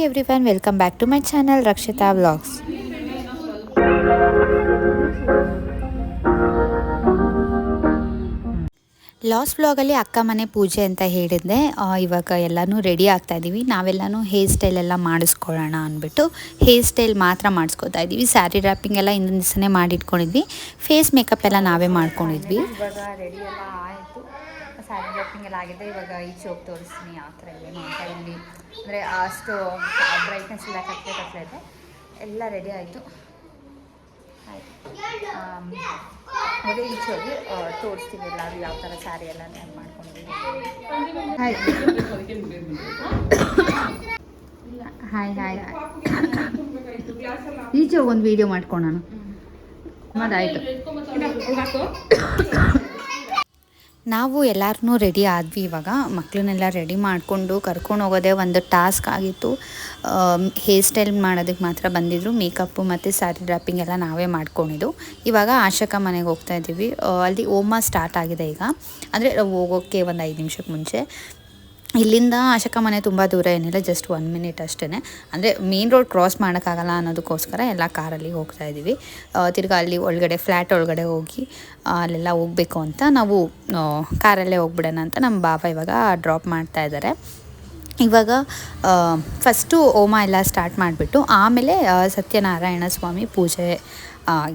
Hi every welcome back to my channel Rakshita vlogs last ವ್ಲಾಗಲ್ಲಿ ಅಕ್ಕ ಮನೆ ಪೂಜೆ ಅಂತ ಹೇಳಿದ್ದೆ. ಇವಾಗ ಎಲ್ಲನೂ ರೆಡಿ ಆಗ್ತಾ ಇದ್ದೀವಿ ನಾವೆಲ್ಲನೂ ಹೇರ್ ಸ್ಟೈಲ್ ಎಲ್ಲ ಮಾಡಿಸ್ಕೊಳ್ಳೋಣ ಅಂದ್ಬಿಟ್ಟು ಹೇರ್ ಸ್ಟೈಲ್ ಮಾತ್ರ ಮಾಡಿಸ್ಕೊತಾ ಇದ್ದೀವಿ ಸ್ಯಾರಿ ರ್ಯಾಪಿಂಗ್ ಎಲ್ಲ ಹಿಂದಿನ ದಿವಸನೇ ಮಾಡಿಟ್ಕೊಂಡಿದ್ವಿ. ಫೇಸ್ ಮೇಕಪ್ ಎಲ್ಲ ನಾವೇ ಮಾಡ್ಕೊಂಡಿದ್ವಿ. ಇವಾಗ ರೆಡಿ ಎಲ್ಲ ಸ್ಯಾರಿ ರ್ಯಾಪಿಂಗ್ ಎಲ್ಲ ಆಗಿದೆ. ಇವಾಗ ಈ ಚೋಕ್ ತೋರಿಸ್ತೀನಿ ಯಾವ ಥರ ಇಲ್ಲಿ ಅಂದರೆ ಅಷ್ಟು ಬ್ರೈಟ್ನೆಸ್ ಎಲ್ಲ ಕಟ್ಲೆ ಕಟ್ಲೆ ಇದೆ. ಎಲ್ಲ ರೆಡಿ ಆಯಿತು. ಅದೇ ಈಚೆ ಹೋಗಿ ತೋರಿಸ್ತೀವಿ ಎಲ್ಲರೂ ಯಾವ ಥರ ಸ್ಯಾರಿ ಎಲ್ಲ ನಾನು ಮಾಡ್ಕೊಂಡಿದ್ದೀನಿ. ಹಾಯ್. Hi hi. ಹಾಯ್ ಈಚೆ ಹೋಗಿ ಒಂದು ವೀಡಿಯೋ ಮಾಡ್ಕೊಳ್ಳೋಣ ಅದಾಯಿತು. ನಾವು ಎಲ್ಲರೂ ರೆಡಿ ಆದ್ವಿ. ಇವಾಗ ಮಕ್ಕಳನ್ನೆಲ್ಲ ರೆಡಿ ಮಾಡಿಕೊಂಡು ಕರ್ಕೊಂಡು ಹೋಗೋದೇ ಒಂದು ಟಾಸ್ಕ್ ಆಗಿತ್ತು. ಹೇರ್ ಸ್ಟೈಲ್ ಮಾಡೋದಕ್ಕೆ ಮಾತ್ರ ಬಂದಿದ್ದರು ಮೇಕಪ್ಪು ಮತ್ತು ಸ್ಯಾರಿ ಡ್ರಾಪಿಂಗ್ ಎಲ್ಲ ನಾವೇ ಮಾಡ್ಕೊಂಡಿದ್ದು. ಇವಾಗ ಆಶಕ ಮನೆಗೆ ಹೋಗ್ತಾ ಇದ್ದೀವಿ ಅಲ್ಲಿ ಓಮ ಸ್ಟಾರ್ಟ್ ಆಗಿದೆ ಈಗ. ಅಂದರೆ ಹೋಗೋಕ್ಕೆ ಒಂದು ಐದು ನಿಮಿಷಕ್ಕೆ ಮುಂಚೆ. ಇಲ್ಲಿಂದ ಆಶಕ ಮನೆ ತುಂಬ ದೂರ ಏನಿಲ್ಲ ಜಸ್ಟ್ ಒನ್ ಮಿನಿಟ್ ಅಷ್ಟೇ ಅಂದರೆ ಮೇನ್ ರೋಡ್ ಕ್ರಾಸ್ ಮಾಡೋಕ್ಕಾಗಲ್ಲ ಅನ್ನೋದಕ್ಕೋಸ್ಕರ ಎಲ್ಲ ಕಾರಲ್ಲಿ ಹೋಗ್ತಾ ಇದ್ದೀವಿ. ತಿರ್ಗಿ ಅಲ್ಲಿ ಒಳಗಡೆ ಫ್ಲ್ಯಾಟ್ ಒಳಗಡೆ ಹೋಗಿ ಅಲ್ಲೆಲ್ಲ ಹೋಗಬೇಕು ಅಂತ ನಾವು ಕಾರಲ್ಲೇ ಹೋಗ್ಬಿಡೋಣ ಅಂತ ನಮ್ಮ ಬಾಬಾ ಇವಾಗ ಡ್ರಾಪ್ ಮಾಡ್ತಾ ಇದ್ದಾರೆ ಇವಾಗ ಫಸ್ಟು ಹೋಮ ಎಲ್ಲ ಸ್ಟಾರ್ಟ್ ಮಾಡಿಬಿಟ್ಟು ಆಮೇಲೆ ಸತ್ಯನಾರಾಯಣ ಸ್ವಾಮಿ ಪೂಜೆ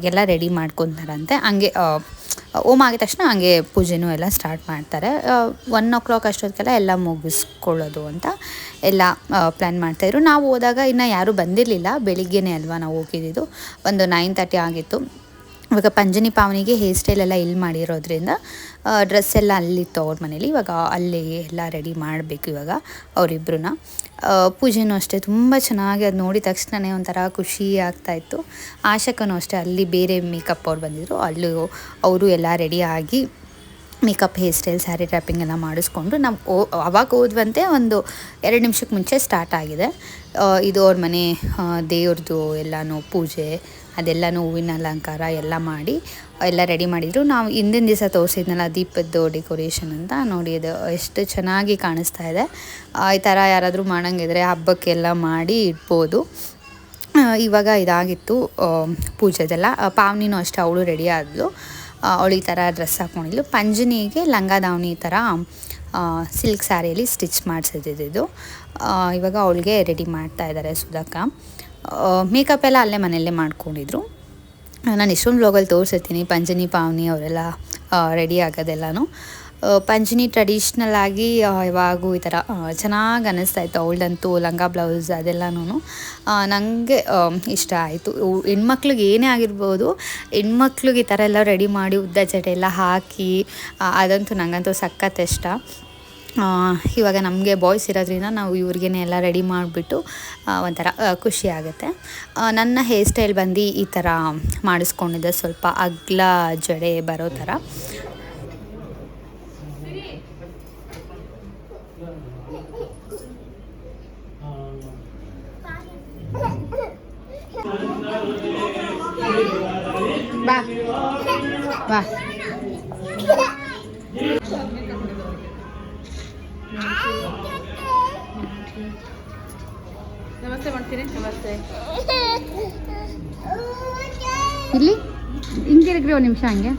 ಎಲ್ಲ ರೆಡಿ ಮಾಡ್ಕೊತಾರಂತೆ ಹಂಗೆ ಓಮ್ ಆಗಿದ ತಕ್ಷಣ ಹಂಗೆ ಪೂಜೆನೂ ಎಲ್ಲ ಸ್ಟಾರ್ಟ್ ಮಾಡ್ತಾರೆ. ಒನ್ ಓ ಕ್ಲಾಕ್ ಅಷ್ಟೊತ್ತಿಗೆಲ್ಲ ಎಲ್ಲ ಮುಗಿಸ್ಕೊಳ್ಳೋದು ಅಂತ ಎಲ್ಲ ಪ್ಲ್ಯಾನ್ ಮಾಡ್ತಾಯಿದ್ರು ನಾವು ಹೋದಾಗ ಇನ್ನು ಯಾರೂ ಬಂದಿರಲಿಲ್ಲ. ಬೆಳಿಗ್ಗೆನೇ ಅಲ್ವಾ ನಾವು ಹೋಗಿದ್ದು. ಒಂದು ನೈನ್ ತರ್ಟಿ ಆಗಿತ್ತು. ಇವಾಗ ಪಂಜನಿ ಪಾವನಿಗೆ ಹೇರ್ ಸ್ಟೈಲ್ ಎಲ್ಲ ಇಲ್ಲಿ ಮಾಡಿರೋದ್ರಿಂದ ಡ್ರೆಸ್ ಎಲ್ಲ ಅಲ್ಲಿತ್ತು ಅವ್ರ ಮನೇಲಿ ಇವಾಗ ಅಲ್ಲಿ ಎಲ್ಲ ರೆಡಿ ಮಾಡಬೇಕು ಇವಾಗ ಅವರಿಬ್ರನ್ನ ಪೂಜೆನೂ ಅಷ್ಟೇ, ತುಂಬ ಚೆನ್ನಾಗಿ ಅದು ನೋಡಿದ ತಕ್ಷಣವೇ ಒಂಥರ ಖುಷಿ ಆಗ್ತಾಯಿತ್ತು ಆಶಕನೂ ಅಷ್ಟೇ, ಅಲ್ಲಿ ಬೇರೆ ಮೇಕಪ್ ಅವ್ರು ಬಂದಿದ್ರು, ಅಲ್ಲೂ ಅವರು ಎಲ್ಲ ರೆಡಿ ಆಗಿ makeup hair style sari wrapping ಎಲ್ಲ ಮಾಡಿಸ್ಕೊಂಡು ನಾವು ಓ, ಅವಾಗ ಹೋದ್ವಂತೆ ಒಂದು ಎರಡು ನಿಮಿಷಕ್ಕೆ ಮುಂಚೆ ಸ್ಟಾರ್ಟ್ ಆಗಿದೆ. ಇದು ಅವ್ರ ಮನೆ ದೇವ್ರದ್ದು ಎಲ್ಲನೂ ಪೂಜೆ ಅದೆಲ್ಲನೂ ಹೂವಿನ ಅಲಂಕಾರ ಎಲ್ಲ ಮಾಡಿ, ಎಲ್ಲ ರೆಡಿ ಮಾಡಿದರು. ನಾವು ಹಿಂದಿನ ದಿವಸ ತೋರಿಸಿದ್ನಲ್ಲ, ದೀಪದ್ದು ಡೆಕೋರೇಷನ್ ಅಂತ, ನೋಡಿ ಅದು ಎಷ್ಟು ಚೆನ್ನಾಗಿ ಕಾಣಿಸ್ತಾ ಇದೆ. ಈ ಥರ ಯಾರಾದರೂ ಮಾಡೋಂಗಿದ್ರೆ ಹಬ್ಬಕ್ಕೆಲ್ಲ ಮಾಡಿ ಇಡ್ಬೋದು. ಇವಾಗ ಇದಾಗಿತ್ತು ಪೂಜೆದೆಲ್ಲ. ಪಾವನಿನೂ ಅಷ್ಟೇ, ಅವಳು ರೆಡಿ ಆದಳು ಅವಳು ಈ ಥರ ಡ್ರೆಸ್ ಹಾಕ್ಕೊಂಡಿದ್ಲು ಪಂಜನಿಗೆ ಲಂಗ ದಾವಣಿ ಈ ಥರ ಸಿಲ್ಕ್ ಸ್ಯಾರಿಯಲ್ಲಿ ಸ್ಟಿಚ್ ಮಾಡಿಸಿದ್ದು ಇವಾಗ ಅವಳಿಗೆ ರೆಡಿ ಮಾಡ್ತಾ ಇದ್ದಾರೆ ಸುಧಾಕ ಮೇಕಪ್ ಎಲ್ಲ ಅಲ್ಲೇ ಮನೆಯಲ್ಲೇ ಮಾಡ್ಕೊಂಡಿದ್ರು. ನಾನು ಇಷ್ಟೊಂದು ಬ್ಲಾಗಲ್ಲಿ ತೋರಿಸಿರ್ತೀನಿ. ಪಂಜನಿ, ಪಾವನಿ ಅವರೆಲ್ಲ ರೆಡಿ ಆಗೋದೆಲ್ಲನೂ. ಪಂಜಿನಿ ಟ್ರೆಡಿಷ್ನಲ್ ಆಗಿ ಯಾವಾಗೂ ಈ ಥರ ಚೆನ್ನಾಗಿ ಅನ್ನಿಸ್ತಾ ಇತ್ತು. ಅವಳದಂತೂ ಲಂಗ ಬ್ಲೌಸ್ ಅದೆಲ್ಲನೂ ನನಗೆ ಇಷ್ಟ ಆಯಿತು. ಹೆಣ್ಮಕ್ಳಿಗೆ ಏನೇ ಆಗಿರ್ಬೋದು, ಹೆಣ್ಮಕ್ಳಿಗೆ ಈ ಥರ ಎಲ್ಲ ರೆಡಿ ಮಾಡಿ ಉದ್ದ ಜಡೆ ಎಲ್ಲ ಹಾಕಿ ಅದಂತೂ ನನಗಂತೂ ಸಖತ್ ಇಷ್ಟ. ಇವಾಗ ನಮಗೆ ಬಾಯ್ಸ್ ಇರೋದ್ರಿಂದ ನಾವು ಇವ್ರಿಗೇನೆ ಎಲ್ಲ ರೆಡಿ ಮಾಡಿಬಿಟ್ಟು ಒಂಥರ ಖುಷಿ ಆಗುತ್ತೆ. ನನ್ನ ಹೇರ್ ಸ್ಟೈಲ್ ಬಂದು ಈ ಥರ ಮಾಡಿಸ್ಕೊಂಡಿದ್ದೆ ಸ್ವಲ್ಪ ಅಗ್ಲ ಜಡೆ ಬರೋ ಥರ ಬಾ ಬಾ. ನಮಸ್ತೆ ಮಾಡ್ತೀನಿ ನಮಸ್ತೆ. ಇಲ್ಲಿ ಹಿಂಗಿರಿಗ್ರಿ ಒಂದು ನಿಮಿಷ ಹಂಗೆ.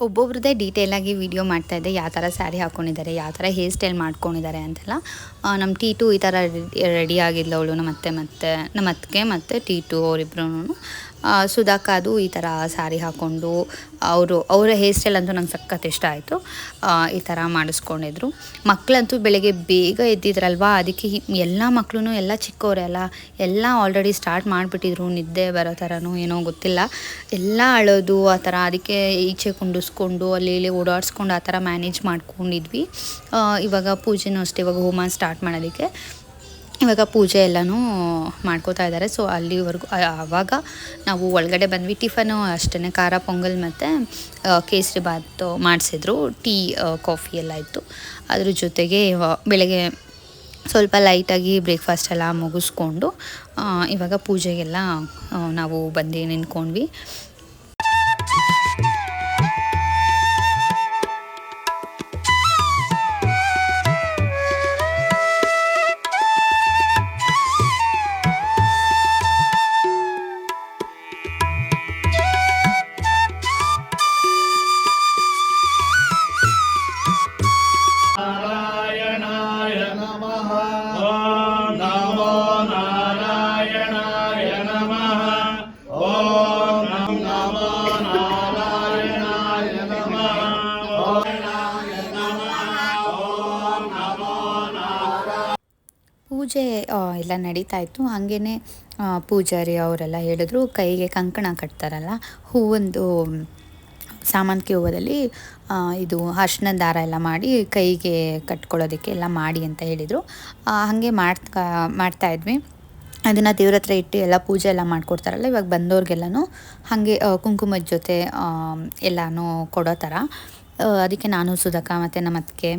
ಒಬ್ಬೊಬ್ರದ್ದೇ ಡೀಟೇಲಾಗಿ ವಿಡಿಯೋ ಮಾಡ್ತಾ ಇದ್ದೆ ಯಾವ ಥರ ಸ್ಯಾರಿ ಹಾಕ್ಕೊಂಡಿದ್ದಾರೆ ಯಾವ ಥರ ಹೇರ್ ಸ್ಟೈಲ್ ಮಾಡ್ಕೊಂಡಿದ್ದಾರೆ ಅಂತೆಲ್ಲ. ನಮ್ಮ ನಮ್ಮ ಟೀಟು ಈ ಥರ ರೆಡಿ ಆಗಿದ್ಲು ಅವಳು ನಮ್ಮ ಅತ್ತೆ ಮತ್ತೆ ನಮ್ಮ ಅತ್ತಿಗೆ ಮತ್ತು ಟೀಟು ಅವರಿಬ್ರು ಸುಧಾಕ ಅದು ಈ ಥರ ಸ್ಯಾರಿ ಹಾಕ್ಕೊಂಡು ಅವರು, ಅವರ ಹೇರ್ ಸ್ಟೈಲ್ ಅಂತೂ ನಂಗೆ ಸಖತ್ ಇಷ್ಟ ಆಯಿತು. ಈ ಥರ ಮಾಡಿಸ್ಕೊಂಡಿದ್ರು. ಮಕ್ಕಳಂತೂ ಬೆಳಗ್ಗೆ ಬೇಗ ಎದ್ದಿದ್ರಲ್ವಾ? ಅದಕ್ಕೆ ಎಲ್ಲ ಮಕ್ಕಳು ಎಲ್ಲ ಚಿಕ್ಕವರೆಲ್ಲ ಎಲ್ಲ ಆಲ್ರೆಡಿ ಸ್ಟಾರ್ಟ್ ಮಾಡಿಬಿಟ್ಟಿದ್ರು, ನಿದ್ದೆ ಬರೋ ಥರನೂ ಏನೋ ಗೊತ್ತಿಲ್ಲ. ಎಲ್ಲ ಅಳೋದು ಆ ಥರ ಅದಕ್ಕೆ ಈಚೆ ಕುಂಡಿಸ್ಕೊಂಡು, ಅಲ್ಲಿ ಇಲ್ಲಿ ಓಡಾಡಿಸ್ಕೊಂಡು ಆ ಥರ ಮ್ಯಾನೇಜ್ ಮಾಡ್ಕೊಂಡಿದ್ವಿ. ಇವಾಗ ಪೂಜೆನೂ ಅಷ್ಟೇ, ಇವಾಗ ಹೋಮ ಸ್ಟಾರ್ಟ್ ಮಾಡೋದಕ್ಕೆ. ಇವಾಗ ಪೂಜೆ ಎಲ್ಲನೂ ಮಾಡ್ಕೋತಾ ಇದ್ದಾರೆ. ಸೊ ಅಲ್ಲಿವರೆಗೂ ಆವಾಗ ನಾವು ಒಳಗಡೆ ಬಂದ್ವಿ. ಟಿಫನು ಅಷ್ಟೇ ಖಾರ, ಪೊಂಗಲ್ ಮತ್ತು ಕೇಸರಿ ಬಾತ್ ಮಾಡಿಸಿದ್ರು. ಟೀ ಕಾಫಿ ಎಲ್ಲ ಇತ್ತು. ಅದ್ರ ಜೊತೆಗೆ ಬೆಳಗ್ಗೆ ಸ್ವಲ್ಪ ಲೈಟಾಗಿ ಬ್ರೇಕ್ಫಾಸ್ಟ್ ಎಲ್ಲ ಮುಗಿಸ್ಕೊಂಡು ಇವಾಗ ಪೂಜೆಗೆಲ್ಲ ನಾವು ಬಂದು ನಿಂತ್ಕೊಂಡ್ವಿ. ಎಲ್ಲ ನಡೀತಾ ಇತ್ತು. ಹಾಗೇ ಪೂಜಾರಿ ಅವರೆಲ್ಲ ಹೇಳಿದ್ರು, ಕೈಗೆ ಕಂಕಣ ಕಟ್ತಾರಲ್ಲ, ಹೂವೊಂದು ಸಾಮಂತಿಗೆ ಹೂವದಲ್ಲಿ ಇದು ಅರ್ಶಿನ ದಾರ ಎಲ್ಲ ಮಾಡಿ ಕೈಗೆ ಕಟ್ಕೊಳ್ಳೋದಕ್ಕೆ ಎಲ್ಲ ಮಾಡಿ ಅಂತ ಹೇಳಿದರು. ಹಾಗೆ ಮಾಡ್ತಾ ಇದ್ವಿ. ಅದನ್ನು ದೇವ್ರ ಹತ್ರ ಇಟ್ಟು ಎಲ್ಲ ಪೂಜೆ ಎಲ್ಲ ಮಾಡಿಕೊಡ್ತಾರಲ್ಲ, ಇವಾಗ ಬಂದವ್ರಿಗೆಲ್ಲನೂ ಹಾಗೆ ಕುಂಕುಮದ ಜೊತೆ ಎಲ್ಲನೂ ಕೊಡೋ ಥರ. ಅದಕ್ಕೆ ನಾನು ಸುಧಕ ಮತ್ತು ನಮ್ಮ ಅತ್ತಿಗೆ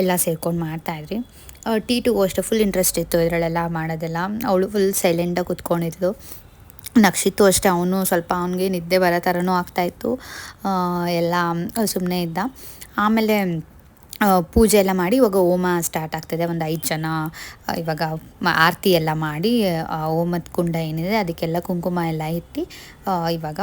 ಎಲ್ಲ ಸೇರ್ಕೊಂಡು ಮಾಡ್ತಾಯಿದ್ವಿ ಟೀಟುಗೂ ಅಷ್ಟೇ ಫುಲ್ ಇಂಟ್ರೆಸ್ಟ್ ಇತ್ತು ಇದರಲ್ಲೆಲ್ಲ ಮಾಡೋದೆಲ್ಲ. ಅವಳು ಫುಲ್ ಸೈಲೆಂಟಾಗಿ ಕುತ್ಕೊಂಡಿದ್ಲು ನಕ್ಷಿತ್ತು ಅಷ್ಟೇ, ಅವನು ಸ್ವಲ್ಪ ಅವನಿಗೆ ನಿದ್ದೆ ಬರೋ ಥರನೂ ಆಗ್ತಾಯಿತ್ತು ಎಲ್ಲ ಸುಮ್ಮನೆ ಇದ್ದ. ಆಮೇಲೆ ಪೂಜೆ ಎಲ್ಲ ಮಾಡಿ ಇವಾಗ ಹೋಮ ಸ್ಟಾರ್ಟ್ ಆಗ್ತದೆ. ಒಂದು ಐದು ಜನ ಇವಾಗ ಆರತಿ ಎಲ್ಲ ಮಾಡಿ ಹೋಮದ ಕುಂಡ ಏನಿದೆ ಅದಕ್ಕೆಲ್ಲ ಕುಂಕುಮ ಎಲ್ಲ ಇಟ್ಟು ಇವಾಗ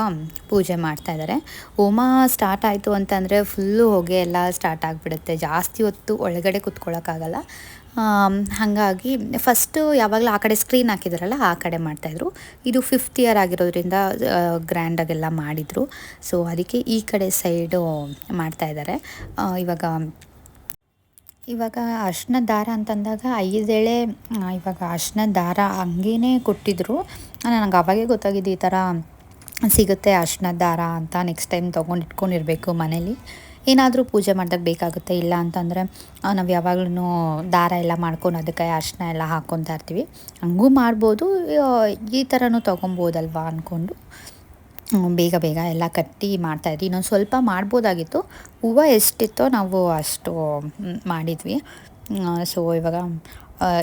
ಪೂಜೆ ಮಾಡ್ತಾ ಇದ್ದಾರೆ ಹೋಮ ಸ್ಟಾರ್ಟ್ ಆಯಿತು ಅಂತಂದರೆ ಫುಲ್ಲು ಹೊಗೆ ಎಲ್ಲ ಸ್ಟಾರ್ಟ್ ಆಗಿಬಿಡುತ್ತೆ. ಜಾಸ್ತಿ ಹೊತ್ತು ಒಳಗಡೆ ಕುತ್ಕೊಳ್ಳೋಕ್ಕಾಗಲ್ಲ ಹಾಗಾಗಿ ಫಸ್ಟು ಯಾವಾಗಲೂ ಆ ಕಡೆ ಸ್ಕ್ರೀನ್ ಹಾಕಿದ್ರಲ್ಲ, ಆ ಕಡೆ ಮಾಡ್ತಾಯಿದ್ರು. ಇದು ಫಿಫ್ತ್ ಇಯರ್ ಆಗಿರೋದ್ರಿಂದ ಗ್ರ್ಯಾಂಡಾಗೆಲ್ಲ ಮಾಡಿದರು. ಸೊ ಅದಕ್ಕೆ ಈ ಕಡೆ ಸೈಡು ಮಾಡ್ತಾಯಿದ್ದಾರೆ. ಇವಾಗ ಇವಾಗ ಅರ್ಶಿನ ದಾರ ಅಂತಂದಾಗ ಐದೇಳೆ ಇವಾಗ ಅರ್ಶಿನ ದಾರ ಹಂಗೇ ಕೊಟ್ಟಿದ್ರು ನನಗೆ ಅವಾಗೇ ಗೊತ್ತಾಗಿದ್ದು ಈ ಥರ ಸಿಗುತ್ತೆ ಅರ್ಶಿನ ದಾರ ಅಂತ ನೆಕ್ಸ್ಟ್ ಟೈಮ್ ತೊಗೊಂಡು ಇಟ್ಕೊಂಡಿರ್ಬೇಕು ಮನೇಲಿ. ಏನಾದರೂ ಪೂಜೆ ಮಾಡಿದಾಗ ಬೇಕಾಗುತ್ತೆ, ಇಲ್ಲ ಅಂತಂದರೆ ನಾವು ಯಾವಾಗ್ಲೂ ದಾರ ಎಲ್ಲ ಮಾಡ್ಕೊಂಡು ಅದಕ್ಕೆ ಅರ್ಶಿನ ಎಲ್ಲ ಹಾಕ್ಕೊತಾ ಇರ್ತೀವಿ. ಹಂಗೂ ಮಾಡ್ಬೋದು ಈ ಥರನೂ ತೊಗೊಬೋದಲ್ವಾ ಅಂದ್ಕೊಂಡು ಬೇಗ ಬೇಗ ಎಲ್ಲ ಕಟ್ಟಿ ಮಾಡ್ತಾಯಿದ್ವಿ ಇನ್ನೊಂದು ಸ್ವಲ್ಪ ಮಾಡ್ಬೋದಾಗಿತ್ತು. ಹೂವು ಎಷ್ಟಿತ್ತೋ ನಾವು ಅಷ್ಟು ಮಾಡಿದ್ವಿ. ಸೊ ಇವಾಗ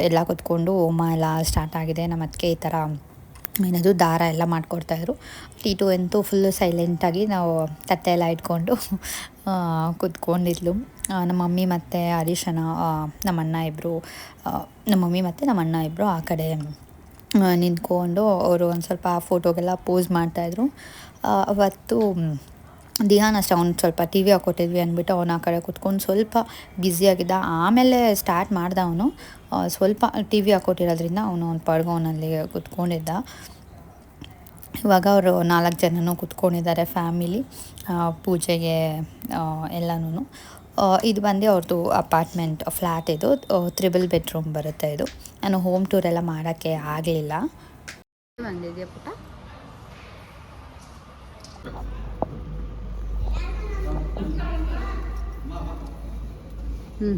ಎಲ್ಲ ಕೂತ್ಕೊಂಡು ಹೋಮ ಎಲ್ಲ ಸ್ಟಾರ್ಟ್ ಆಗಿದೆ. ನಮ್ಮ ಅದಕ್ಕೆ ಈ ಥರ ಏನದು, ದಾರ ಎಲ್ಲ ಮಾಡಿಕೊಡ್ತಾಯಿದ್ರು ಟು ಅಂತೂ ಫುಲ್ಲು ಸೈಲೆಂಟಾಗಿ ನಾವು ತತ್ತೆ ಎಲ್ಲ ಇಟ್ಕೊಂಡು ಕುತ್ಕೊಂಡಿದ್ಲು. ನಮ್ಮ ಮಮ್ಮಿ ಮತ್ತು ಹರೀಶನ ನಮ್ಮ ಅಣ್ಣ ಇಬ್ಬರು ನಮ್ಮ ಮಮ್ಮಿ ಮತ್ತು ನಮ್ಮ ಅಣ್ಣ ಇಬ್ಬರು ಆ ಕಡೆ ನಿಂತ್ಕೊಂಡು ಅವರು ಒಂದು ಸ್ವಲ್ಪ ಫೋಟೋಗೆಲ್ಲ ಪೋಸ್ ಮಾಡ್ತಾಯಿದ್ರು ಅವತ್ತು ದಿಹಾನ್ ಅಷ್ಟೇ ಅವ್ನು ಸ್ವಲ್ಪ ಟಿ ವಿ ಹಾಕ್ಕೊಟ್ಟಿದ್ವಿ ಅಂದ್ಬಿಟ್ಟು ಅವನು ಆ ಕಡೆ ಕುತ್ಕೊಂಡು ಸ್ವಲ್ಪ ಬ್ಯುಸಿಯಾಗಿದ್ದ ಆಮೇಲೆ ಸ್ಟಾರ್ಟ್ ಮಾಡ್ದ ಅವನು. ಸ್ವಲ್ಪ ಟಿ ವಿ ಹಾಕ್ಕೊಟ್ಟಿರೋದ್ರಿಂದ ಅವನು ಒಂದು ಪಡ್ಗವನಲ್ಲಿ ಕುತ್ಕೊಂಡಿದ್ದ. ಇವಾಗ ಅವರು ನಾಲ್ಕು ಜನನೂ ಕುತ್ಕೊಂಡಿದ್ದಾರೆ ಫ್ಯಾಮಿಲಿ ಪೂಜೆಗೆ ಎಲ್ಲನೂ ಇದು ಬಂದು ಅವ್ರದ್ದು ಅಪಾರ್ಟ್ಮೆಂಟ್ ಫ್ಲ್ಯಾಟ್ ಇದು. ತ್ರಿಬಲ್ ಬೆಡ್ರೂಮ್ ಬರುತ್ತೆ ಇದು. ನಾನು ಹೋಮ್ ಟೂರ್ ಎಲ್ಲ ಮಾಡೋಕ್ಕೆ ಆಗಲಿಲ್ಲ. ಬಂದಿದೆಯಾ ಪುಟ್ಟ? ಹ್ಞೂ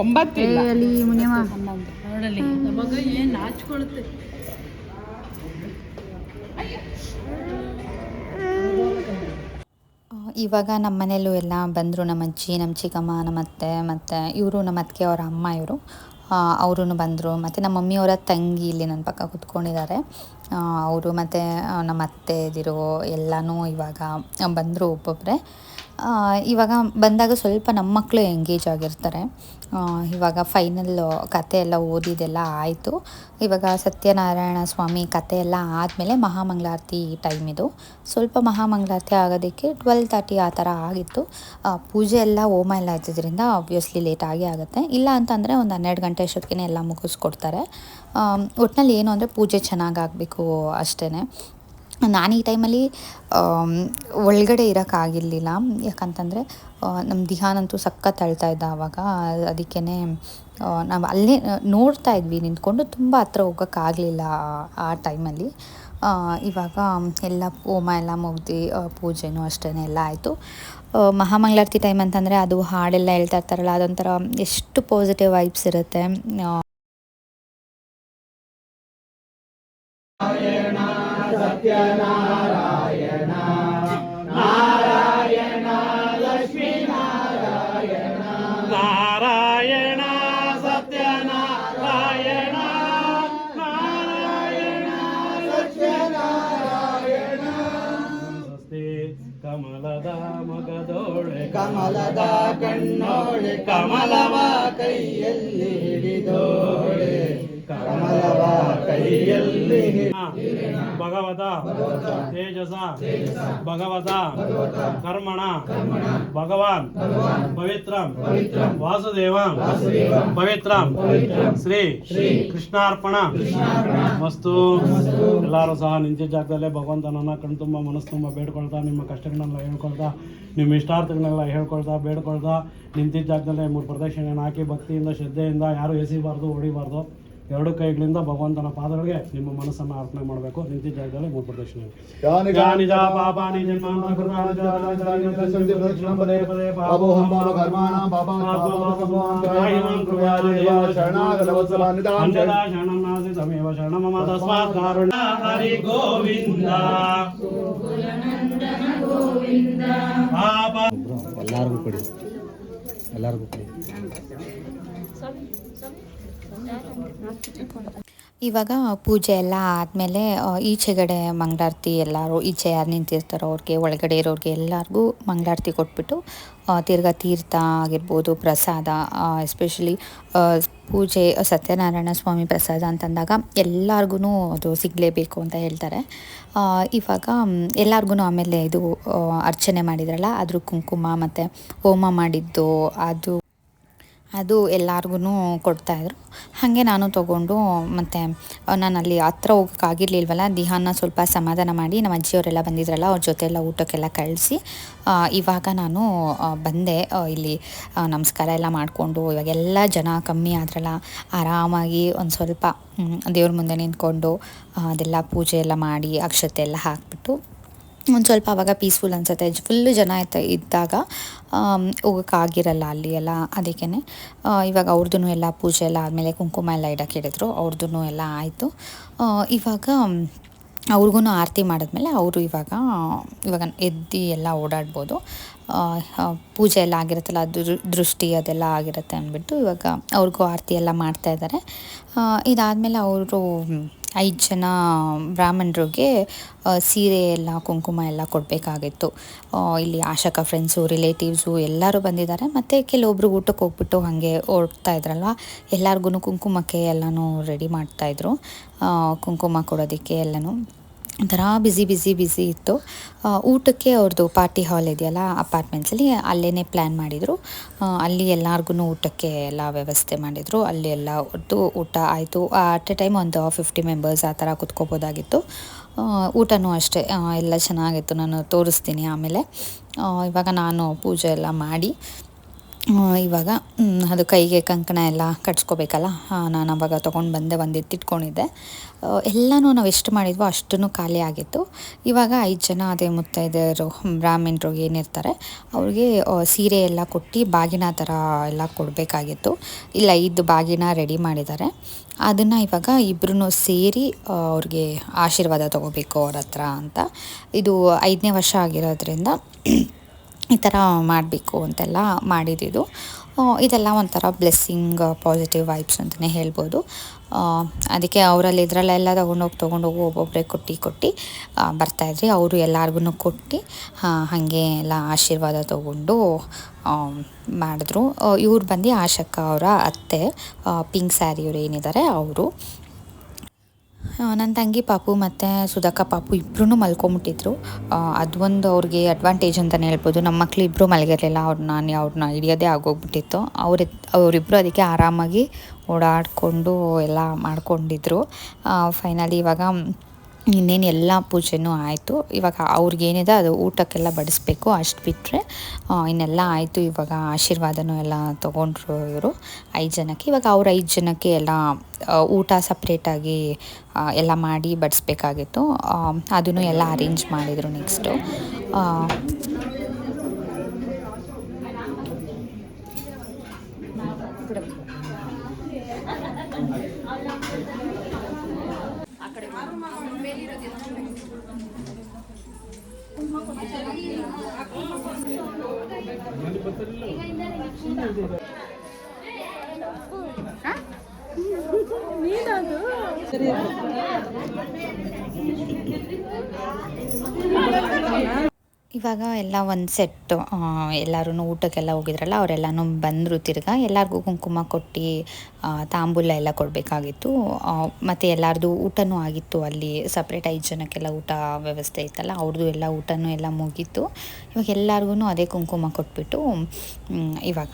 ಒಂಬತ್ತಿಲ್ಲ ಅಲ್ಲಿ ಮುನಿಯಮ್ಮ. ನೋಡಲಿ ನಮಗ ಏನ್ ನಾಚ್ಕೊಳುತ್ತೆ. ಇವಾಗ ನಮ್ಮ ಮನೇಲೂ ಎಲ್ಲ ಬಂದರು ನಮ್ಮ ಅಜ್ಜಿ ನಮ್ಮ ಚಿಕ್ಕಮ್ಮ ನಮ್ಮ ಅತ್ತೆ ಮತ್ತು ಇವರು ನಮ್ಮ ಅತ್ತಿಗೆ ಅವರ ಅಮ್ಮ ಇವರು. ಅವರು ಬಂದರು. ಮತ್ತು ನಮ್ಮ ಮಮ್ಮಿಯವರ ತಂಗಿ ಇಲ್ಲಿ ನನ್ನ ಪಕ್ಕ ಕೂತ್ಕೊಂಡಿದ್ದಾರೆ ಅವರು ಮತ್ತು ನಮ್ಮ ಅತ್ತೆ ಇದ್ದಿರು ಎಲ್ಲನೂ ಇವಾಗ ಬಂದರು ಒಬ್ಬೊಬ್ಬರೇ ಇವಾಗ ಬಂದಾಗ ಸ್ವಲ್ಪ ನಮ್ಮ ಮಕ್ಕಳು ಎಂಗೇಜ್ ಆಗಿರ್ತಾರೆ. ಇವಾಗ ಫೈನಲ್ ಕತೆ ಎಲ್ಲ ಓದಿದೆಲ್ಲ ಆಯಿತು. ಇವಾಗ ಸತ್ಯನಾರಾಯಣ ಸ್ವಾಮಿ ಕತೆ ಎಲ್ಲ ಆದಮೇಲೆ ಮಹಾಮಂಗಳಾರತಿ ಟೈಮ್ ಇದು. ಸ್ವಲ್ಪ ಮಹಾಮಂಗಳಾರತಿ ಆಗೋದಕ್ಕೆ ಟ್ವೆಲ್ ತರ್ಟಿ ಆ ಥರ ಆಗಿತ್ತು. ಪೂಜೆ ಎಲ್ಲ ಹೋಮ ಎಲ್ಲ ಇದ್ದಿದ್ದರಿಂದ ಆಬ್ವಿಯಸ್ಲಿ ಲೇಟ್ ಆಗೇ ಆಗುತ್ತೆ. ಇಲ್ಲ ಅಂತಂದರೆ ಒಂದು ಹನ್ನೆರಡು ಗಂಟೆ ಅಷ್ಟೊತ್ತಿಗೆ ಎಲ್ಲ ಮುಗಿಸ್ಕೊಡ್ತಾರೆ. ಒಟ್ಟಿನಲ್ಲಿ ಏನು ಅಂದರೆ ಪೂಜೆ ಚೆನ್ನಾಗಿ ಆಗಬೇಕು ಅಷ್ಟೇ ನಾನು ಈ ಟೈಮಲ್ಲಿ ಒಳಗಡೆ ಇರೋಕ್ಕಾಗಿರಲಿಲ್ಲ ಯಾಕಂತಂದರೆ ನಮ್ಮ ದಿಹಾನಂತೂ ಸಖತ್ ಅಳ್ತಾ ಇದ್ದ ಆವಾಗ ಅದಕ್ಕೇ ನಾವು ಅಲ್ಲೇ ನೋಡ್ತಾ ಇದ್ವಿ ನಿಂತ್ಕೊಂಡು ತುಂಬ ಹತ್ರ ಹೋಗೋಕ್ಕಾಗಲಿಲ್ಲ ಆ ಟೈಮಲ್ಲಿ. ಇವಾಗ ಎಲ್ಲ ಹೋಮ ಎಲ್ಲ ಮುಗ್ದು ಪೂಜೆನೂ ಅಷ್ಟೇ ಎಲ್ಲ ಆಯಿತು. ಮಹಾಮಂಗಳಾರತಿ ಟೈಮ್ ಅಂತಂದರೆ ಅದು ಹಾಡೆಲ್ಲ ಹೇಳ್ತಾ ಇರ್ತಾರಲ್ಲ ಅದೊಂಥರ ಎಷ್ಟು ಪಾಸಿಟಿವ್ ವೈಬ್ಸ್ ಇರುತ್ತೆ. ಆ, ಕಮಲದ ಕಣ್ಣೋಳೆ ಕಮಲವ ಕೈಯಲ್ಲಿ ಹಿಡಿದೋಳೆ ಭಗವತ, ತೇಜಸ, ಭಗವತ, ಕರ್ಮಣ, ಭಗವಾನ್, ಪವಿತ್ರಂ, ವಾಸುದೇವಂ, ಪವಿತ್ರಂ, ಶ್ರೀ ಕೃಷ್ಣಾರ್ಪಣ. ಮಸ್ತು. ಎಲ್ಲರೂ ಸಹ ನಿಂತಿದ್ದ ಜಾಗದಲ್ಲೇ ಭಗವಂತನನ್ನ ಕಣ್ತುಂಬ ಮನಸ್ಸು ತುಂಬ ಬೇಡ್ಕೊಳ್ತಾ, ನಿಮ್ಮ ಕಷ್ಟಗಳನ್ನೆಲ್ಲ ಹೇಳ್ಕೊಳ್ತಾ, ನಿಮ್ಮ ಇಷ್ಟಾರ್ಥಗಳನ್ನೆಲ್ಲ ಹೇಳ್ಕೊಳ್ತಾ, ಬೇಡ್ಕೊಳ್ತಾ ನಿಂತಿದ್ದ ಜಾಗದಲ್ಲೇ ಮೂರು ಪ್ರದಕ್ಷಿಣೆಯನ್ನು ಹಾಕಿ ಭಕ್ತಿಯಿಂದ, ಶ್ರದ್ಧೆಯಿಂದ, ಯಾರು ಎಸಿಬಾರ್ದು ಹೊಡಿಬಾರ್ದು ಎರಡು ಕೈಗಳಿಂದ ಭಗವಂತನ ಪಾದಗಳಿಗೆ ನಿಮ್ಮ ಮನಸ್ಸನ್ನು ಅರ್ಪಣೆ ಮಾಡಬೇಕು ನಿಂತಿದ್ದ ಜಾಗದಲ್ಲಿ ಮೂರು ಪ್ರದಕ್ಷಿಣೆ ಹರಿ ಗೋವಿಂದ ಎಲ್ಲರಿಗೂ ಕೊಡಿ ಎಲ್ಲರಿಗೂ ಕೊಡಿ ಇವಾಗ ಪೂಜೆ ಎಲ್ಲ ಆದಮೇಲೆ ಈಚೆಗಡೆ ಮಂಗಳಾರತಿ ಎಲ್ಲರೂ ಈಚೆ ಯಾರು ನಿಂತಿರ್ತಾರೋ ಅವ್ರಿಗೆ, ಒಳಗಡೆ ಇರೋರಿಗೆ ಎಲ್ಲರಿಗೂ ಮಂಗಳಾರತಿ ಕೊಟ್ಬಿಟ್ಟು ತಿರ್ಗಾ ತೀರ್ಥ ಆಗಿರ್ಬೋದು, ಪ್ರಸಾದ ಎಸ್ಪೆಷಲಿ ಪೂಜೆ, ಸತ್ಯನಾರಾಯಣ ಸ್ವಾಮಿ ಪ್ರಸಾದ ಅಂತಂದಾಗ ಎಲ್ಲರಿಗೂ ಅದು ಸಿಗಲೇಬೇಕು ಅಂತ ಹೇಳ್ತಾರೆ. ಇವಾಗ ಎಲ್ಲರಿಗೂ ಆಮೇಲೆ ಇದು ಅರ್ಚನೆ ಮಾಡಿದ್ರಲ್ಲ, ಅದ್ರ ಕುಂಕುಮ ಮತ್ತು ಹೋಮ ಮಾಡಿದ್ದು, ಅದು ಅದು ಎಲ್ಲಾರ್ಗು ಕೊಡ್ತಾಯಿದ್ರು ಹಾಗೆ ನಾನು ತೊಗೊಂಡು ಮತ್ತು ನಾನು ಅಲ್ಲಿ ಹತ್ರ ಹೋಗೋಕ್ಕಾಗಿರ್ಲಿಲ್ವಲ್ಲ ದಿಹಾನ ಸ್ವಲ್ಪ ಸಮಾಧಾನ ಮಾಡಿ ನಮ್ಮ ಅಜ್ಜಿಯವರೆಲ್ಲ ಬಂದಿದ್ರಲ್ಲ, ಅವ್ರ ಜೊತೆ ಎಲ್ಲ ಊಟಕ್ಕೆಲ್ಲ ಕಳಿಸಿ ಇವಾಗ ನಾನು ಬಂದೆ. ಇಲ್ಲಿ ನಮಸ್ಕಾರ ಎಲ್ಲ ಮಾಡಿಕೊಂಡು ಇವಾಗ ಎಲ್ಲ ಜನ ಕಮ್ಮಿ ಆದ್ರಲ್ಲ, ಆರಾಮಾಗಿ ಒಂದು ಸ್ವಲ್ಪ ದೇವ್ರ ಮುಂದೆ ನಿಂತ್ಕೊಂಡು ಅದೆಲ್ಲ ಪೂಜೆ ಎಲ್ಲ ಮಾಡಿ ಅಕ್ಷತೆ ಎಲ್ಲ ಹಾಕ್ಬಿಟ್ಟು ಒಂದು ಸ್ವಲ್ಪ ಅವಾಗ ಪೀಸ್ಫುಲ್ ಅನಿಸುತ್ತೆ. ಫುಲ್ಲು ಜನ ಇತ್ತ ಇದ್ದಾಗ ಹೋಗೋಕ್ಕಾಗಿರಲ್ಲ ಅಲ್ಲಿ ಎಲ್ಲ ಅದಕ್ಕೇ ಇವಾಗ ಅವ್ರದ್ದು ಎಲ್ಲ ಪೂಜೆ ಎಲ್ಲ ಆದಮೇಲೆ ಕುಂಕುಮ ಎಲ್ಲ ಇಡಕ್ಕೆ ಹೇಳಿದ್ರು. ಅವ್ರದ್ದು ಎಲ್ಲ ಆಯಿತು. ಇವಾಗ ಅವ್ರಿಗೂ ಆರತಿ ಮಾಡಿದ್ಮೇಲೆ ಅವರು ಇವಾಗ ಇವಾಗ ಎದ್ದು ಎಲ್ಲ ಓಡಾಡ್ಬೋದು. ಪೂಜೆ ಎಲ್ಲ ಆಗಿರುತ್ತಲ್ಲ ದೃಷ್ಟಿ ಅದೆಲ್ಲ ಆಗಿರುತ್ತೆ ಅಂದ್ಬಿಟ್ಟು ಇವಾಗ ಅವ್ರಿಗೂ ಆರತಿ ಎಲ್ಲ ಮಾಡ್ತಾಯಿದ್ದಾರೆ ಇದಾದಮೇಲೆ ಅವರು ಐದು ಜನ ಬ್ರಾಹ್ಮಣರಿಗೆ ಸೀರೆ ಎಲ್ಲ, ಕುಂಕುಮ ಎಲ್ಲ ಕೊಡಬೇಕಾಗಿತ್ತು. ಇಲ್ಲಿ ಆಶಕ ಫ್ರೆಂಡ್ಸು ರಿಲೇಟಿವ್ಸು ಎಲ್ಲರೂ ಬಂದಿದ್ದಾರೆ. ಮತ್ತು ಕೆಲವೊಬ್ಬರು ಊಟಕ್ಕೆ ಹೋಗ್ಬಿಟ್ಟು ಹಾಗೆ ಓಡ್ತಾ ಇದ್ರಲ್ವ ಎಲ್ಲರಿಗೂ ಕುಂಕುಮಕ್ಕೆ ಎಲ್ಲನೂ ರೆಡಿ ಮಾಡ್ತಾಯಿದ್ರು ಕುಂಕುಮ ಕೊಡೋದಕ್ಕೆ ಎಲ್ಲನೂ. ಒಂಥರ ಬ್ಯುಸಿ ಬ್ಯುಸಿ ಬ್ಯುಸಿ ಇತ್ತು. ಊಟಕ್ಕೆ ಅವ್ರದ್ದು ಪಾರ್ಟಿ ಹಾಲ್ ಇದೆಯಲ್ಲ ಅಪಾರ್ಟ್ಮೆಂಟ್ಸಲ್ಲಿ ಅಲ್ಲೇ ಪ್ಲ್ಯಾನ್ ಮಾಡಿದರು. ಅಲ್ಲಿ ಎಲ್ಲರಿಗೂ ಊಟಕ್ಕೆ ಎಲ್ಲ ವ್ಯವಸ್ಥೆ ಮಾಡಿದರು. ಅಲ್ಲಿ ಎಲ್ಲ ಅವ್ರದ್ದು ಊಟ ಆಯಿತು. ಅಟ್ ಎ ಟೈಮ್ ಒಂದು ಫಿಫ್ಟಿ ಮೆಂಬರ್ಸ್ ಆ ಥರ ಕುತ್ಕೋಬೋದಾಗಿತ್ತು. ಊಟನೂ ಅಷ್ಟೇ. ಎಲ್ಲ ಚೆನ್ನಾಗಿತ್ತು. ನಾನು ತೋರಿಸ್ತೀನಿ ಆಮೇಲೆ. ಇವಾಗ ನಾನು ಪೂಜೆ ಎಲ್ಲ ಮಾಡಿ ಇವಾಗ ಅದು ಕೈಗೆ ಕಂಕಣ ಎಲ್ಲ ಕಟ್ಸ್ಕೋಬೇಕಲ್ಲ? ನಾನು ಅವಾಗ ತೊಗೊಂಡು ಬಂದೆ, ಒಂದು ಎತ್ತಿಟ್ಕೊಂಡಿದ್ದೆ ಎಲ್ಲನೂ ನಾವು ಎಷ್ಟು ಮಾಡಿದ್ವೋ ಅಷ್ಟೂ ಖಾಲಿ ಆಗಿತ್ತು. ಇವಾಗ ಐದು ಜನ ಅದೇ ಮುತ್ತೈದೆಯರು ಬ್ರಾಹ್ಮಣರು ಏನಿರ್ತಾರೆ ಅವ್ರಿಗೆ ಸೀರೆ ಎಲ್ಲ ಕೊಟ್ಟು ಬಾಗಿನ ಥರ ಎಲ್ಲ ಕೊಡಬೇಕಾಗಿತ್ತು. ಇಲ್ಲ, ಐದು ಬಾಗಿನ ರೆಡಿ ಮಾಡಿದ್ದಾರೆ. ಅದನ್ನು ಇವಾಗ ಇಬ್ಬರೂ ಸೇರಿ ಅವ್ರಿಗೆ ಆಶೀರ್ವಾದ ತೊಗೋಬೇಕು ಅವ್ರ ಹತ್ರ ಅಂತ. ಇದು ಐದನೇ ವರ್ಷ ಆಗಿರೋದ್ರಿಂದ ಈ ಥರ ಮಾಡಬೇಕು ಅಂತೆಲ್ಲ ಮಾಡಿದ್ದು ಇದೆಲ್ಲ ಒಂಥರ ಬ್ಲೆಸ್ಸಿಂಗ್ ಪಾಸಿಟಿವ್ ವೈಬ್ಸ್ ಅಂತಲೇ ಹೇಳ್ಬೋದು. ಅದಕ್ಕೆ ಅವರಲ್ಲಿ ಇದರಲ್ಲೆಲ್ಲ ತೊಗೊಂಡೋಗಿ ತೊಗೊಂಡೋಗಿ ಒಬ್ಬೊಬ್ಬರೇ ಕೊಟ್ಟು ಕೊಟ್ಟು ಬರ್ತಾಯಿದ್ರಿ ಅವರು ಎಲ್ಲರಿಗೂ ಕೊಟ್ಟು ಹಾಗೆ ಎಲ್ಲ ಆಶೀರ್ವಾದ ತೊಗೊಂಡು ಮಾಡಿದ್ರು. ಇವ್ರು ಬಂದು ಆಶಕ್ಕ ಅವರ ಅತ್ತೆ ಪಿಂಕ್ ಸ್ಯಾರಿಯವ್ರು ಏನಿದ್ದಾರೆ ಅವರು ನನ್ನ ತಂಗಿ ಪಾಪು ಮತ್ತು ಸುಧಾಕ ಪಾಪು ಇಬ್ಬರೂ ಮಲ್ಕೊಂಬಿಟ್ಟಿದ್ರು. ಅದೊಂದು ಅವ್ರಿಗೆ ಅಡ್ವಾಂಟೇಜ್ ಅಂತಲೇ ಹೇಳ್ಬೋದು. ನಮ್ಮ ಮಕ್ಳು ಇಬ್ಬರು ಮಲಗಿರಲಿಲ್ಲ ಅವ್ರನ್ನ ನಾನು ಅವ್ರನ್ನ ಹಿಡಿಯೋದೇ ಆಗೋಗ್ಬಿಟ್ಟಿತ್ತು. ಅವ್ರ ಅವರಿಬ್ಬರು ಅದಕ್ಕೆ ಆರಾಮಾಗಿ ಓಡಾಡಿಕೊಂಡು ಎಲ್ಲ ಮಾಡ್ಕೊಂಡಿದ್ರು. ಫೈನಲಿ ಇವಾಗ ಇನ್ನೇನು ಎಲ್ಲ ಪೂಜೆನೂ ಆಯಿತು. ಇವಾಗ ಅವ್ರಿಗೇನಿದೆ ಅದು ಊಟಕ್ಕೆಲ್ಲ ಬಡಿಸ್ಬೇಕು ಅಷ್ಟು ಬಿಟ್ಟರೆ ಇನ್ನೆಲ್ಲ ಆಯಿತು. ಇವಾಗ ಆಶೀರ್ವಾದನೂ ಎಲ್ಲ ತೊಗೊಂಡ್ರು ಇವರು ಐದು ಜನಕ್ಕೆ. ಇವಾಗ ಅವ್ರ ಐದು ಜನಕ್ಕೆ ಎಲ್ಲ ಊಟ ಸಪ್ರೇಟಾಗಿ ಎಲ್ಲ ಮಾಡಿ ಬಡಿಸ್ಬೇಕಾಗಿತ್ತು. ಅದನ್ನು ಎಲ್ಲ ಅರೇಂಜ್ ಮಾಡಿದರು ನೆಕ್ಸ್ಟು ನೀನ ಇವಾಗ ಎಲ್ಲ ಒಂದು ಸೆಟ್ಟು ಎಲ್ಲರೂ ಊಟಕ್ಕೆಲ್ಲ ಹೋಗಿದ್ರಲ್ಲ, ಅವರೆಲ್ಲನೂ ಬಂದರು ತಿರ್ಗಾ, ಎಲ್ಲರಿಗೂ ಕುಂಕುಮ ಕೊಟ್ಟು ತಾಂಬೂಲ ಎಲ್ಲ ಕೊಡಬೇಕಾಗಿತ್ತು. ಮತ್ತು ಎಲ್ಲರದು ಊಟನೂ ಆಗಿತ್ತು, ಅಲ್ಲಿ ಸಪ್ರೇಟ್ ಐದು ಜನಕ್ಕೆಲ್ಲ ಊಟ ವ್ಯವಸ್ಥೆ ಇತ್ತಲ್ಲ ಅವ್ರದ್ದು ಎಲ್ಲ ಊಟನೂ ಎಲ್ಲ ಮುಗೀತು. ಇವಾಗ ಎಲ್ಲರಿಗೂ ಅದೇ ಕುಂಕುಮ ಕೊಟ್ಬಿಟ್ಟು ಇವಾಗ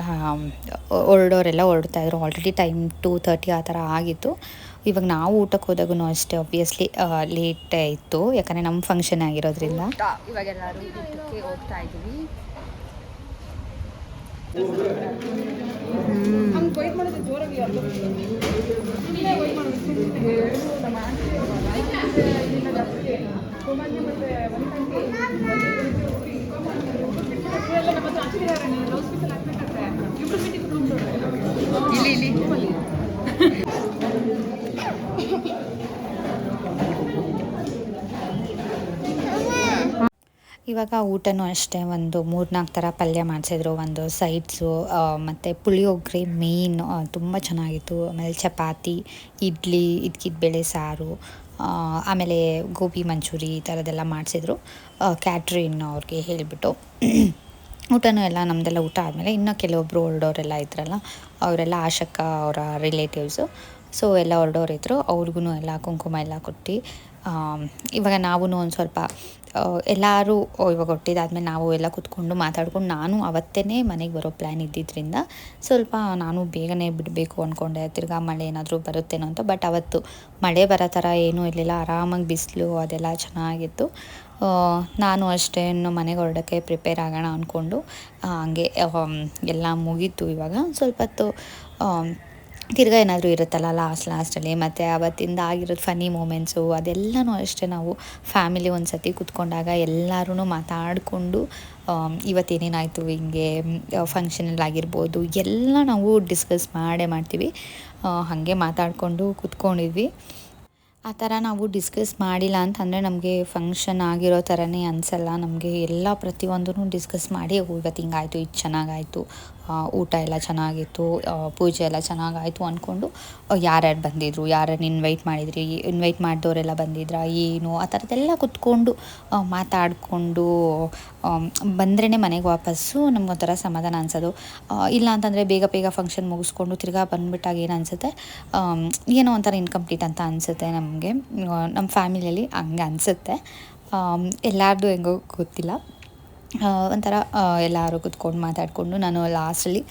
ಹೊರಡೋರೆಲ್ಲ ಹೊರಡ್ತಾಯಿದ್ರು ಆಲ್ರೆಡಿ ಟೈಮ್ ಟೂ ತರ್ಟಿ ಆ ಥರ ಆಗಿತ್ತು. ಇವಾಗ ನಾವು ಊಟಕ್ಕೆ ಹೋದಾಗೂ ಅಷ್ಟೇ ಆಬ್ವಿಯಸ್ಲಿ ಲೇಟ್ ಇತ್ತು. ಯಾಕಂದರೆ ನಮ್ಮ ಫಂಕ್ಷನ್ ಆಗಿರೋದ್ರಿಂದ. ಇವಾಗ ಎಲ್ಲರೂ ಊಟಕ್ಕೆ ಹೋಗ್ತಾ ಇದ್ದೀವಿ. ಇಲ್ಲಿ. ಇವಾಗ ಊಟನೂ ಅಷ್ಟೇ, ಒಂದು ಮೂರ್ನಾಲ್ಕು ಥರ ಪಲ್ಯ ಮಾಡಿಸಿದ್ರು, ಒಂದು ಸೈಡ್ಸು ಮತ್ತು ಪುಳಿಯೋಗರೆ ಮೇಯ್ನ್ ತುಂಬ ಚೆನ್ನಾಗಿತ್ತು. ಆಮೇಲೆ ಚಪಾತಿ, ಇಡ್ಲಿ ಇದ್ಕಿದ ಬೇಳೆ ಸಾರು ಆಮೇಲೆ ಗೋಬಿ ಮಂಚೂರಿ ಈ ಥರದ್ದೆಲ್ಲ ಮಾಡಿಸಿದ್ರು. ಕ್ಯಾಟ್ರಿನ್ ಅವ್ರಿಗೆ ಹೇಳಿಬಿಟ್ಟು. ಊಟನೂ ಎಲ್ಲ ನಮ್ಮದೆಲ್ಲ ಊಟ ಆದಮೇಲೆ ಇನ್ನೂ ಕೆಲವೊಬ್ಬರು ಹೊರಡೋರೆಲ್ಲ ಇದ್ರಲ್ಲ, ಅವರೆಲ್ಲ ಆಶಕ್ಕ ಅವರ ರಿಲೇಟಿವ್ಸು ಸೊ ಎಲ್ಲ ಹೊರಡೋರು ಇದ್ದರು ಅವ್ರಿಗೂ ಎಲ್ಲ ಕುಂಕುಮ ಎಲ್ಲ ಕೊಟ್ಟು. ಇವಾಗ ನಾವೂ ಒಂದು ಸ್ವಲ್ಪ ಎಲ್ಲರೂ ಇವಾಗ ಹೊಟ್ಟಿದಾದ್ಮೇಲೆ ನಾವು ಎಲ್ಲ ಕೂತ್ಕೊಂಡು ಮಾತಾಡ್ಕೊಂಡು ನಾನು ಅವತ್ತೇ ಮನೆಗೆ ಬರೋ ಪ್ಲ್ಯಾನ್ ಇದ್ದಿದ್ದರಿಂದ ಸ್ವಲ್ಪ ನಾನು ಬೇಗನೆ ಬಿಡಬೇಕು ಅಂದ್ಕೊಂಡೆ ತಿರ್ಗಾ ಮಳೆ ಏನಾದರೂ ಬರುತ್ತೇನೋ ಅಂತ. ಬಟ್ ಅವತ್ತು ಮಳೆ ಬರೋ ಥರ ಏನೂ ಇರಲಿಲ್ಲ. ಆರಾಮಾಗಿ ಬಿಸಿಲು ಅದೆಲ್ಲ ಚೆನ್ನಾಗಿತ್ತು. ನಾನು ಅಷ್ಟೇ ಮನೆಗೆ ಹೊರಡೋಕ್ಕೆ ಪ್ರಿಪೇರ್ ಆಗೋಣ ಅಂದ್ಕೊಂಡು ಹಂಗೆ ಎಲ್ಲ ಮುಗೀತು ಇವಾಗ. ಸ್ವಲ್ಪ ಹೊತ್ತು ತಿರ್ಗಾ ಏನಾದರೂ ಇರುತ್ತಲ್ಲ ಲಾಸ್ಟ್ ಲಾಸ್ಟಲ್ಲಿ ಮತ್ತು ಅವತ್ತಿಂದ ಆಗಿರೋದು ಫನಿ ಮೂಮೆಂಟ್ಸು ಅದೆಲ್ಲನೂ ಅಷ್ಟೇ ನಾವು ಫ್ಯಾಮಿಲಿ ಒಂದು ಸತಿ ಕೂತ್ಕೊಂಡಾಗ ಎಲ್ಲರೂ ಮಾತಾಡಿಕೊಂಡು ಇವತ್ತೇನೇನಾಯಿತು ಹಿಂಗೆ ಫಂಕ್ಷನಲ್ಲಿ ಆಗಿರ್ಬೋದು, ಎಲ್ಲ ನಾವು ಡಿಸ್ಕಸ್ ಮಾಡೇ ಮಾಡ್ತೀವಿ. ಹಾಗೆ ಮಾತಾಡಿಕೊಂಡು ಕೂತ್ಕೊಂಡಿದ್ವಿ. ಆ ಥರ ನಾವು ಡಿಸ್ಕಸ್ ಮಾಡಿಲ್ಲ ಅಂತಂದರೆ ನಮಗೆ ಫಂಕ್ಷನ್ ಆಗಿರೋ ಥರನೇ ಅನಿಸಲ್ಲ. ನಮಗೆ ಎಲ್ಲ ಪ್ರತಿಯೊಂದೂ ಡಿಸ್ಕಸ್ ಮಾಡಿ ಇವತ್ತು ಹಿಂಗಾಯಿತು, ಇದು ಚೆನ್ನಾಗಾಯಿತು ಊಟ ಎಲ್ಲ ಚೆನ್ನಾಗಿತ್ತು ಪೂಜೆ ಎಲ್ಲ ಚೆನ್ನಾಗಾಯಿತು ಅಂದ್ಕೊಂಡು ಯಾರ್ಯಾರು ಬಂದಿದ್ರು ಯಾರನ್ನು ಇನ್ವೈಟ್ ಮಾಡಿದ್ರಿ ಇನ್ವೈಟ್ ಮಾಡಿದವರೆಲ್ಲ ಬಂದಿದ್ರಾ, ಏನು, ಆ ಥರದ್ದೆಲ್ಲ ಕುತ್ಕೊಂಡು ಮಾತಾಡಿಕೊಂಡು ಬಂದ್ರೇ ಮನೆಗೆ ವಾಪಸ್ಸು ನಮ್ಗೊಂಥರ ಸಮಾಧಾನ ಅನ್ಸೋದು. ಇಲ್ಲ ಅಂತಂದರೆ ಬೇಗ ಬೇಗ ಫಂಕ್ಷನ್ ಮುಗಿಸ್ಕೊಂಡು ತಿರ್ಗಾ ಬಂದ್ಬಿಟ್ಟಾಗ ಏನು ಅನಿಸುತ್ತೆ ಏನೋ ಒಂಥರ ಇನ್ಕಂಪ್ಲೀಟ್ ಅಂತ ಅನಿಸುತ್ತೆ ನಮಗೆ. ನಮ್ಮ ಫ್ಯಾಮಿಲಿಯಲ್ಲಿ ಹಂಗೆ ಅನಿಸುತ್ತೆ. ಎಲ್ಲರದು ಹೆಂಗೋ ಗೊತ್ತಿಲ್ಲ. ಒಂಥರ ಎಲ್ಲರೂ ಕುತ್ಕೊಂಡು ಮಾತಾಡಿಕೊಂಡು ನಾನು ಲಾಸ್ಟಲ್ಲಿ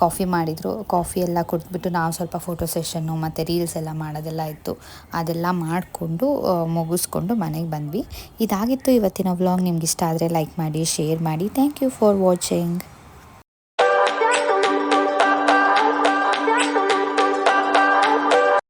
ಕಾಫಿ ಮಾಡಿದರು. ಕಾಫಿ ಎಲ್ಲ ಕುಡಿದ್ಬಿಟ್ಟು ನಾವು ಸ್ವಲ್ಪ ಫೋಟೋ ಸೆಷನ್ನು ಮತ್ತು ರೀಲ್ಸ್ ಎಲ್ಲ ಮಾಡೋದೆಲ್ಲ ಇತ್ತು. ಅದೆಲ್ಲ ಮಾಡಿಕೊಂಡು ಮುಗಿಸ್ಕೊಂಡು ಮನೆಗೆ ಬಂದ್ವಿ. ಇದಾಗಿತ್ತು ಇವತ್ತಿನ ವ್ಲಾಗ್. ನಿಮ್ಗೆ ಇಷ್ಟ ಆದರೆ ಲೈಕ್ ಮಾಡಿ, ಶೇರ್ ಮಾಡಿ. Thank you for watching.